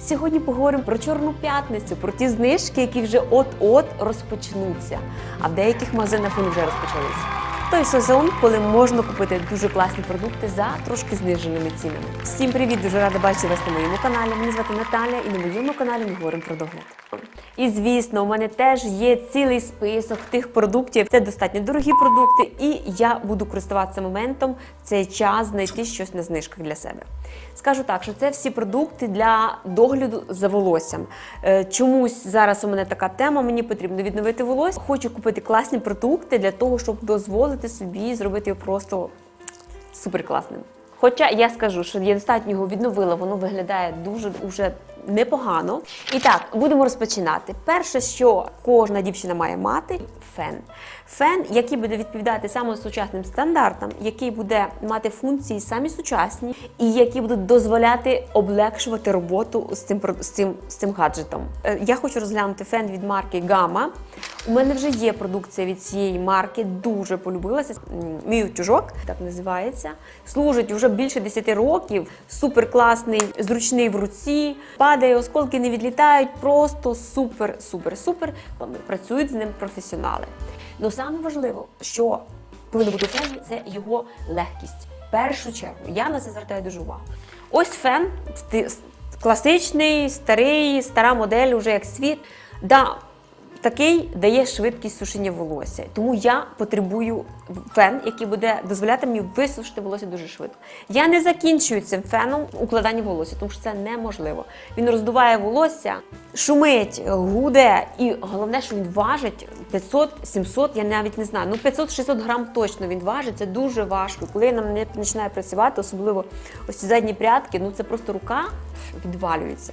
Сьогодні поговоримо про Чорну п'ятницю, про ті знижки, які вже от-от розпочнуться. А в деяких магазинах вони вже розпочалися. Той сезон, коли можна купити дуже класні продукти за трошки зниженими цінами. Всім привіт! Дуже рада бачити вас на моєму каналі. Мене звати Наталя, і на моєму каналі ми говоримо про догляд. І звісно, у мене теж є цілий список тих продуктів. Це достатньо дорогі продукти, і я буду користуватися моментом в цей час знайти щось на знижках для себе. Скажу так, що це всі продукти для догляду за волоссям. Е, Чомусь зараз у мене така тема, мені потрібно відновити волосся. Хочу купити класні продукти для того, щоб дозволити собі зробити його просто суперкласним. Хоча я скажу, що я достатньо його відновила, воно виглядає дуже уже непогано. І так, будемо розпочинати. Перше, що кожна дівчина має мати фен. Фен, який буде відповідати саме сучасним стандартам, який буде мати функції самі сучасні, і які будуть дозволяти облегшувати роботу з цим з цим, з цим гаджетом. Е, Я хочу розглянути фен від марки Gamma. У мене вже є продукція від цієї марки, дуже полюбилася. Мій утюжок, так називається. Служить вже більше 10 років. Супер класний, зручний в руці. Падає, осколки не відлітають. Просто супер, супер, супер. Працюють з ним професіонали. Ну саме важливо, що повинно бути фені, це його легкість. В першу чергу я на це звертаю дуже увагу. Ось фен класичний, старий, стара модель, уже як світ. Да, Такий дає швидкість сушення волосся. Тому я потребую фен, який буде дозволяти мені висушити волосся дуже швидко. Я не закінчую цим феном укладання волосся, тому що це неможливо. Він роздуває волосся, шумить, гуде, і головне, що він важить 500-700, я навіть не знаю. Ну 500-600 грам точно він важить. Це дуже важко. Коли нам не починає працювати, особливо ось ці задні прядки, ну це просто рука відвалюється.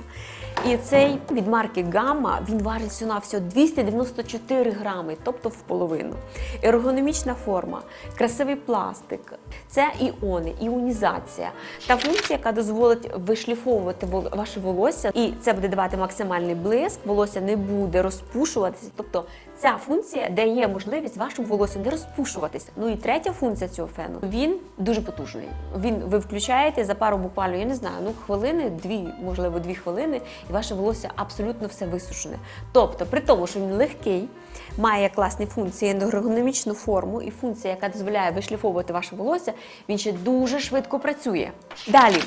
І цей від марки Gamma, він важить всього на всього 294 грами, тобто в половину. Ергономічна форма, красивий пластик, це іони, іонізація. Та функція, яка дозволить вишліфовувати ваше волосся, і це буде давати максимальний блиск, волосся не буде розпушуватися. Тобто ця функція дає можливість вашому волосю не розпушуватися. Ну і третя функція цього фену він дуже потужний. Він ви включаєте за пару буквально, я не знаю, ну хвилини, дві, можливо, дві хвилини, ваше волосся абсолютно все висушене. Тобто, при тому, що він легкий, має класні функції, ергономічну форму і функція, яка дозволяє вишліфовувати ваше волосся, він ще дуже швидко працює. Далі.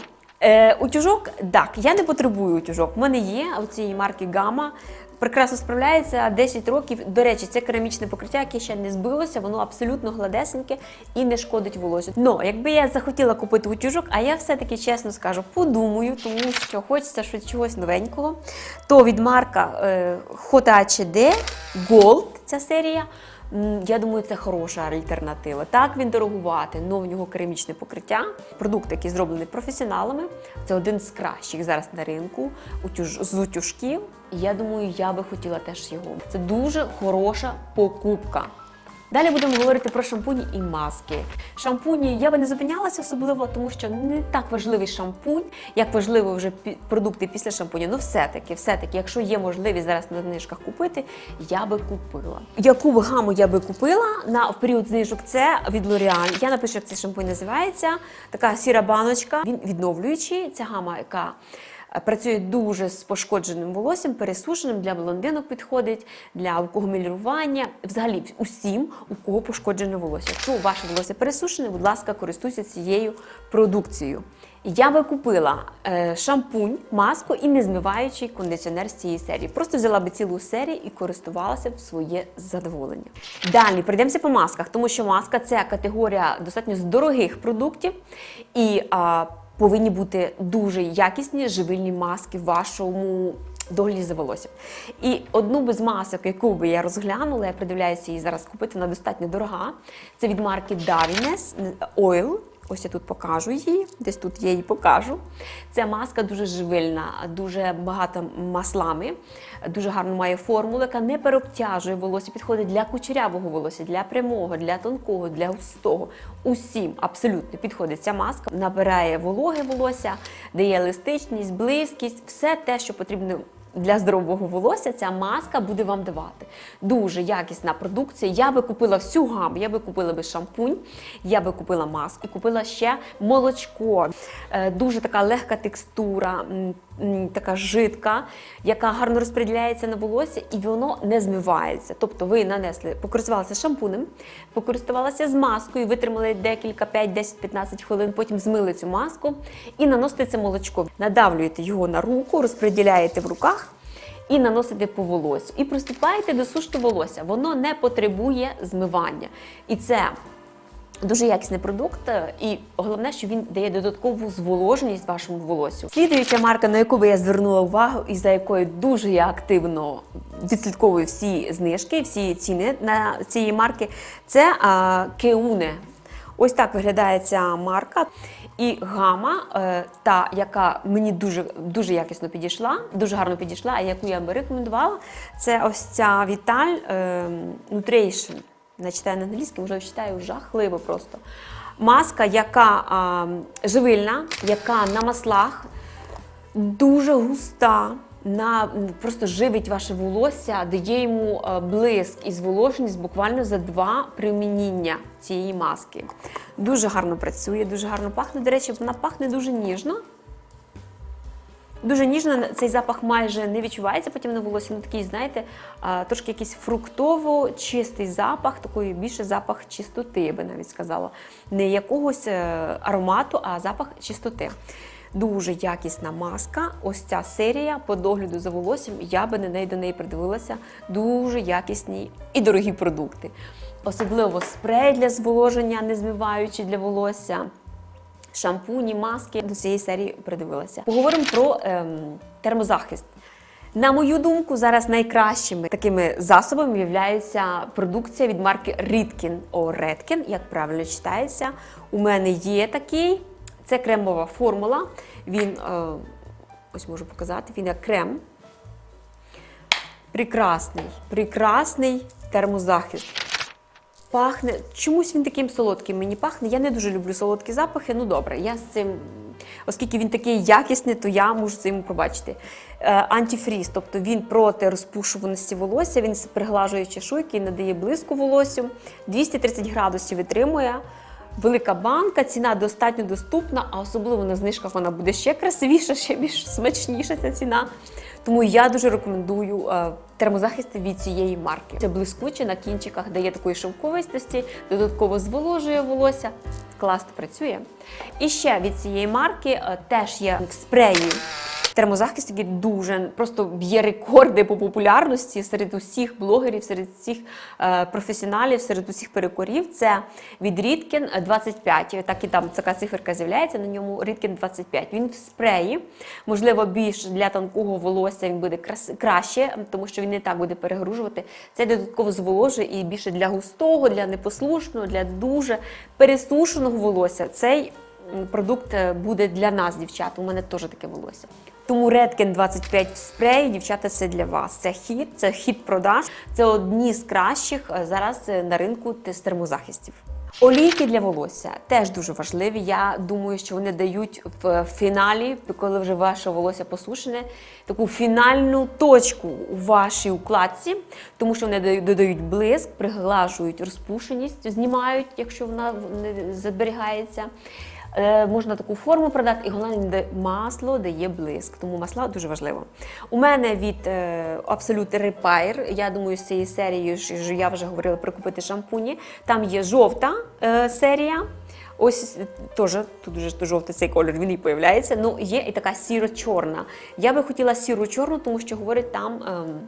Е, утюжок, так, я не потребую утюжок. У мене є у цієї марки Гама. Прекрасно справляється 10 років. До речі, це керамічне покриття, яке ще не збилося, воно абсолютно гладесеньке і не шкодить волосю. Ну, якби я захотіла купити утюжок, а я все-таки чесно скажу, подумаю, тому що хочеться щось чогось новенького. То від марка е, Hot Gold ця серія. Я думаю, це хороша альтернатива. Так, він дорогувати, але в нього керамічне покриття. Продукт, який зроблений професіоналами. Це один з кращих зараз на ринку з утюжків. І я думаю, я би хотіла теж його. Це дуже хороша покупка. Далі будемо говорити про шампуні і маски. Шампуні я би не зупинялася особливо, тому що не так важливий шампунь, як важливо вже продукти після шампуня. Ну, все-таки, все-таки, якщо є можливість зараз на знижках купити, я би купила. Яку б гаму я би купила на в період знижок? Це від L'Oreal. Я напишу, як цей шампунь називається. Така сіра баночка. Він відновлюючий. Ця гама, яка Е, Працює дуже з пошкодженим волоссям, пересушеним для блондинок підходить, для у кого взагалі усім, у кого пошкоджене волосся. Якщо ваше волосся пересушене, будь ласка, користуйся цією продукцією. Я би купила е, шампунь, маску і незмиваючий кондиціонер з цієї серії. Просто взяла би цілу серію і користувалася в своє задоволення. Далі пройдемося по масках, тому що маска це категорія достатньо з дорогих продуктів. І а, повинні бути дуже якісні живильні маски в вашому догляді за волоссям. І одну без масок, яку би я розглянула, я придивляюся її зараз купити, вона достатньо дорога. Це від марки Davines Oil. Ось я тут покажу її, десь тут я її покажу. Ця маска дуже живильна, дуже багата маслами, дуже гарно має формулу, яка не переобтяжує волосся, підходить для кучерявого волосся, для прямого, для тонкого, для густого. Усім абсолютно підходить ця маска, набирає вологе волосся, дає еластичність, близькість, все те, що потрібно для здорового волосся ця маска буде вам давати. Дуже якісна продукція. Я би купила всю гаму, я би купила би шампунь, я би купила маску купила ще молочко. Е, Дуже така легка текстура. Така жидка, яка гарно розподіляється на волосся, і воно не змивається. Тобто ви нанесли, покористувалися шампунем, покористувалися з маскою, витримали декілька 5, 10, 15 хвилин, потім змили цю маску і наносите це молочко. Надавлюєте його на руку, розподіляєте в руках. І наносите по волосю. І приступаєте до сушки волосся. Воно не потребує змивання. І це Дуже якісний продукт, е, і головне, що він дає додаткову зволоженість вашому волосю. Слідуюча марка, на яку би я звернула увагу, і за якою дуже я активно відслідковую всі знижки, всі ціни на цієї марки, це Кеуне. Ось так виглядає ця марка. І гама, е, та яка мені дуже дуже якісно підійшла, дуже гарно підійшла, а яку я би рекомендувала, це ось ця Vital е, Nutrition. Не читаю на англійській, можливо, читаю жахливо просто. Маска, яка а, живильна, яка на маслах, дуже густа, на, просто живить ваше волосся, дає йому блиск і зволоженість буквально за два примініння цієї маски. Дуже гарно працює, дуже гарно пахне. До речі, вона пахне дуже ніжно. Дуже ніжно цей запах майже не відчувається потім на волосі. Ну такий, знаєте, трошки якийсь фруктово-чистий запах, такий більше запах чистоти, я би навіть сказала. Не якогось е, аромату, а запах чистоти. Дуже якісна маска. Ось ця серія по догляду за волоссям. Я би на неї до неї придивилася. Дуже якісні і дорогі продукти. Особливо спрей для зволоження, не змиваючи для волосся шампуні, маски до цієї серії придивилася. Поговоримо про ем, термозахист. На мою думку, зараз найкращими такими засобами є продукція від марки Рідкін о Редкін, як правильно читається. У мене є такий. Це кремова формула. Він е, ось можу показати, він як крем. Прекрасний, прекрасний термозахист. Пахне, чомусь він таким солодким мені пахне. Я не дуже люблю солодкі запахи. Ну добре, я з цим, оскільки він такий якісний, то я можу це йому побачити. Е, антифріз, тобто він проти розпушуваності волосся, він приглажує чешуйки і надає блиску волоссю. 230 градусів витримує. Велика банка, ціна достатньо доступна, а особливо на знижках вона буде ще красивіша, ще більш смачніша ця ціна. Тому я дуже рекомендую е, термозахисти від цієї марки. Це блискуче на кінчиках, дає такої шовковистості, додатково зволожує волосся. Класно працює. І ще від цієї марки е, теж є в спреї. Термозахист, який дуже просто б'є рекорди по популярності серед усіх блогерів, серед всіх е, професіоналів, серед усіх перекорів. Це від Рідкін 25. Так і там така циферка з'являється на ньому. Рідкін 25. Він в спреї, можливо, більш для тонкого волосся він буде крас... краще, тому що він не так буде перегружувати. Це додатково зволожує і більше для густого, для непослушного, для дуже пересушеного волосся. Цей продукт е, буде для нас, дівчат. У мене теж таке волосся. Тому Redken 25 в спреї, дівчата, це для вас. Це хіт, це хіт продаж. Це одні з кращих е, зараз е, на ринку з термозахистів. Олійки для волосся теж дуже важливі. Я думаю, що вони дають в фіналі, коли вже ваше волосся посушене, таку фінальну точку у вашій укладці, тому що вони дають- додають блиск, приглажують розпушеність, знімають, якщо вона не зберігається. Е, можна таку форму продати, і головне де масло дає блиск. Тому масла дуже важливо. У мене від е, Absolute Repair, я думаю, з цієї серії я вже говорила про купити шампуні. Там є жовта е, серія. Ось теж тут вже жовтий цей колір, він і появляється. Ну, є і така сіро-чорна. Я би хотіла сіро-чорну, тому що говорить там. ем,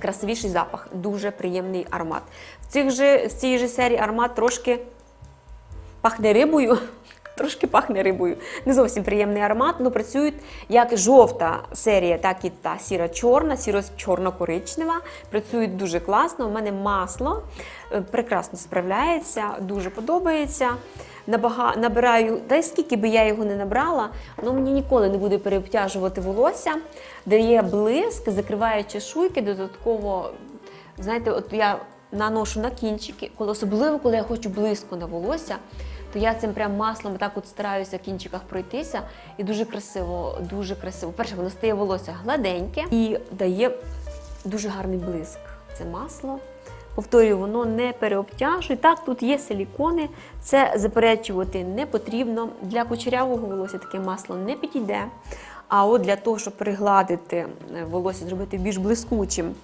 Красивіший запах, дуже приємний аромат. В, цих же, в цій же серії аромат трошки пахне рибою. Трошки пахне рибою. Не зовсім приємний аромат, але працюють як жовта серія, так і та сіра-чорна, сіро-чорно-коричнева. Працюють дуже класно. У мене масло е, прекрасно справляється, дуже подобається. Набираю, та й скільки би я його не набрала, воно мені ніколи не буде переобтяжувати волосся, дає блиск, закриває чешуйки, додатково Знаєте, от я наношу на кінчики, коли особливо коли я хочу близько на волосся, то я цим прям маслом так от стараюся в кінчиках пройтися. І дуже красиво, дуже красиво. Перше, воно стає волосся гладеньке і дає дуже гарний блиск. Це масло. Повторюю, воно не переобтяжує. Так, тут є силікони, це заперечувати не потрібно. Для кучерявого волосся таке масло не підійде. А от для того, щоб пригладити волосся, зробити більш блискучим,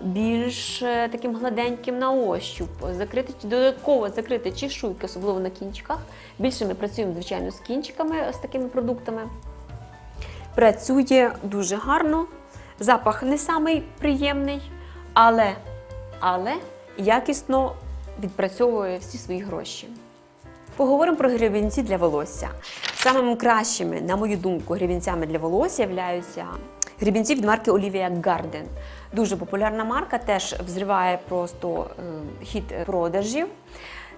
більш е, таким гладеньким на ощуп, закрити додатково закрити чешуйки, особливо на кінчиках. Більше ми працюємо, звичайно, з кінчиками, з такими продуктами. Працює дуже гарно. Запах не самий приємний, але, але якісно відпрацьовує всі свої гроші. Поговоримо про гребінці для волосся. Самими кращими, на мою думку, гребінцями для волосся являються гребінці від марки Olivia Garden. Дуже популярна марка, теж взриває просто е, хід продажів.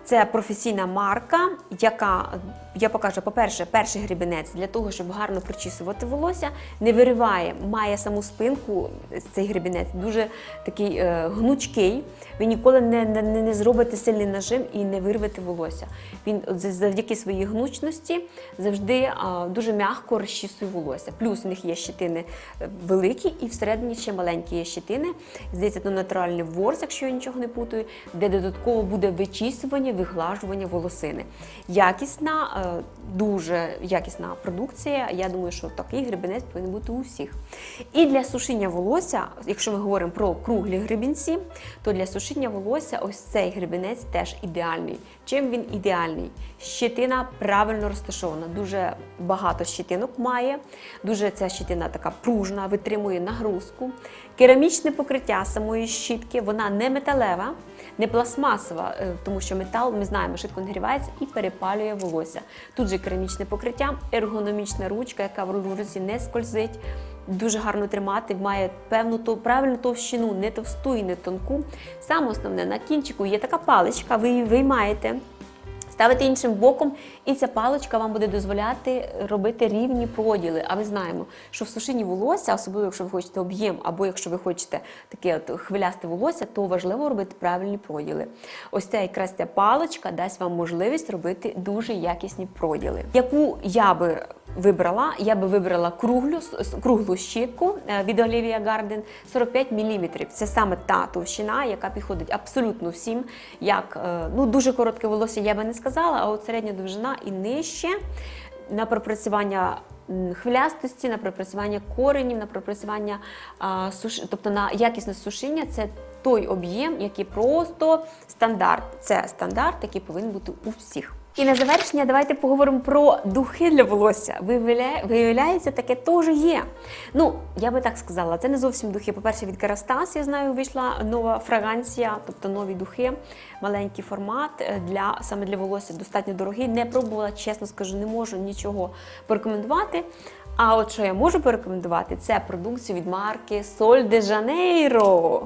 Це професійна марка, яка я покажу, по-перше, перший гребінець для того, щоб гарно причісувати волосся, не вириває, має саму спинку. Цей гребінець дуже такий е, гнучкий. Ви ніколи не, не, не зробите сильний нажим і не вирвете волосся. Він завдяки своїй гнучності завжди е, дуже м'яко розчісує волосся. Плюс у них є щетини е, великі і всередині ще маленькі є щетини. Здається, то натуральний ворс, якщо я нічого не путаю, де додатково буде вичісування, виглажування волосини. Якісна, е, дуже якісна продукція. Я думаю, що такий гребінець повинен бути у всіх. І для сушіння волосся, якщо ми говоримо про круглі гребінці, то для сушіння волосся ось цей гребінець теж ідеальний. Чим він ідеальний? Щетина правильно розташована, дуже багато щетинок має, дуже ця щетина така пружна, витримує нагрузку. Керамічне покриття самої щітки, вона не металева, не пластмасова, е, тому що метал, ми знаємо, швидко нагрівається і перепалює волосся. Тут же керамічне покриття, ергономічна ручка, яка в руці не скользить. Дуже гарно тримати, має певну то правильну товщину, не товсту і не тонку. Саме основне на кінчику є така паличка, ви її виймаєте, ставите іншим боком, і ця паличка вам буде дозволяти робити рівні проділи. А ми знаємо, що в сушині волосся, особливо якщо ви хочете об'єм, або якщо ви хочете таке от хвилясте волосся, то важливо робити правильні проділи. Ось ця якраз ця паличка дасть вам можливість робити дуже якісні проділи. Яку я би вибрала, я би вибрала круглу, с- круглу щітку е, від Olivia Garden 45 мм. Це саме та товщина, яка підходить абсолютно всім. Як е, ну дуже коротке волосся я би не сказала, а от середня довжина і нижче на пропрацювання хвилястості, на пропрацювання коренів, на пропрацювання а, тобто на якісне сушіння це той об'єм, який просто стандарт. Це стандарт, який повинен бути у всіх. І на завершення давайте поговоримо про духи для волосся. Виявляє- Виявляється, таке теж є. Ну, я би так сказала, це не зовсім духи. По-перше, від Керастас, я знаю, вийшла нова фраганція, тобто нові духи, маленький формат е, для саме для волосся, достатньо дорогий. Не пробувала, чесно скажу, не можу нічого порекомендувати. А от що я можу порекомендувати, це продукцію від марки Соль де Жанейро.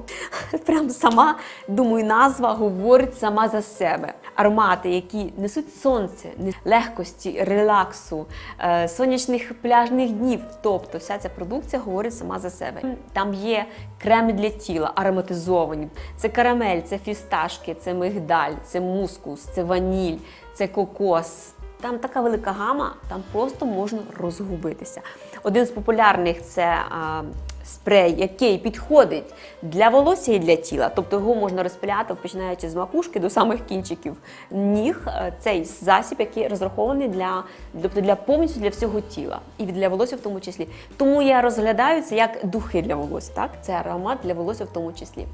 Прям сама, думаю, назва говорить сама за себе. Аромати, які несуть сонце, легкості, релаксу, е, сонячних пляжних днів. Тобто вся ця продукція говорить сама за себе. Там є креми для тіла, ароматизовані. Це карамель, це фісташки, це мигдаль, це мускус, це ваніль, це кокос. Там така велика гама, там просто можна розгубитися. Один з популярних це а, спрей, який підходить для волосся і для тіла. Тобто його можна розпиляти, починаючи з макушки до самих кінчиків ніг. Е, Цей засіб, який розрахований для, тобто для повністю для всього тіла і для волосся в тому числі. Тому я розглядаю це як духи для волосся. Так? Це аромат для волосся в тому числі.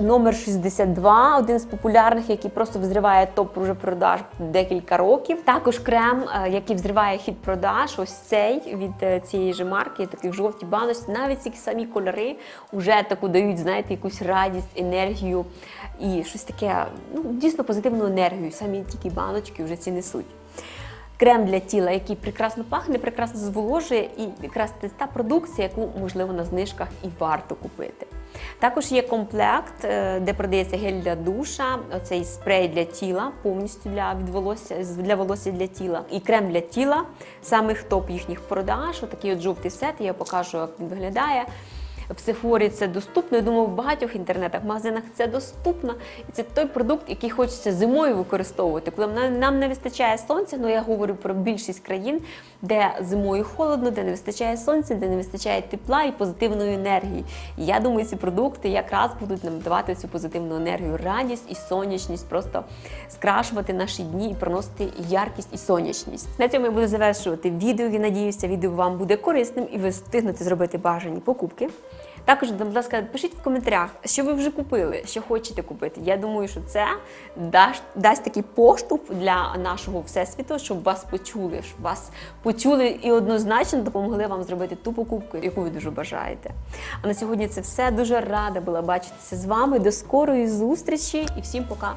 Номер 62, один з популярних, який просто взриває топ уже продаж декілька років. Також крем, е, який взриває хід продаж, ось цей від е, цієї ж марки, такий в жовтій баночці. Навіть ці самі кольори вже таку дають, знаєте, якусь радість, енергію і щось таке, ну дійсно позитивну енергію. Самі тільки баночки вже ці несуть. Крем для тіла, який прекрасно пахне, прекрасно зволожує, і якраз це та продукція, яку можливо на знижках і варто купити. Також є комплект, е, де продається гель для душа, оцей спрей для тіла, повністю для від волосся для волосся для тіла, і крем для тіла, самих топ їхніх продаж. Отакий от жовтий сет. Я покажу, як він виглядає. В Сефорі це доступно. Я думаю, в багатьох інтернетах, магазинах це доступно. І це той продукт, який хочеться зимою використовувати. Коли нам не вистачає сонця, ну я говорю про більшість країн, де зимою холодно, де не вистачає сонця, де не вистачає тепла і позитивної енергії. І я думаю, ці продукти якраз будуть нам давати цю позитивну енергію, радість і сонячність, просто скрашувати наші дні і приносити яркість і сонячність. На цьому я буду завершувати відео. Я надіюся, відео вам буде корисним і ви встигнете зробити бажані покупки. Також, будь ласка, пишіть в коментарях, що ви вже купили, що хочете купити. Я думаю, що це дасть, дасть такий поштовх для нашого всесвіту, щоб вас почули, щоб вас почули і однозначно допомогли вам зробити ту покупку, яку ви дуже бажаєте. А на сьогодні це все. Дуже рада була бачитися з вами. До скорої зустрічі і всім пока!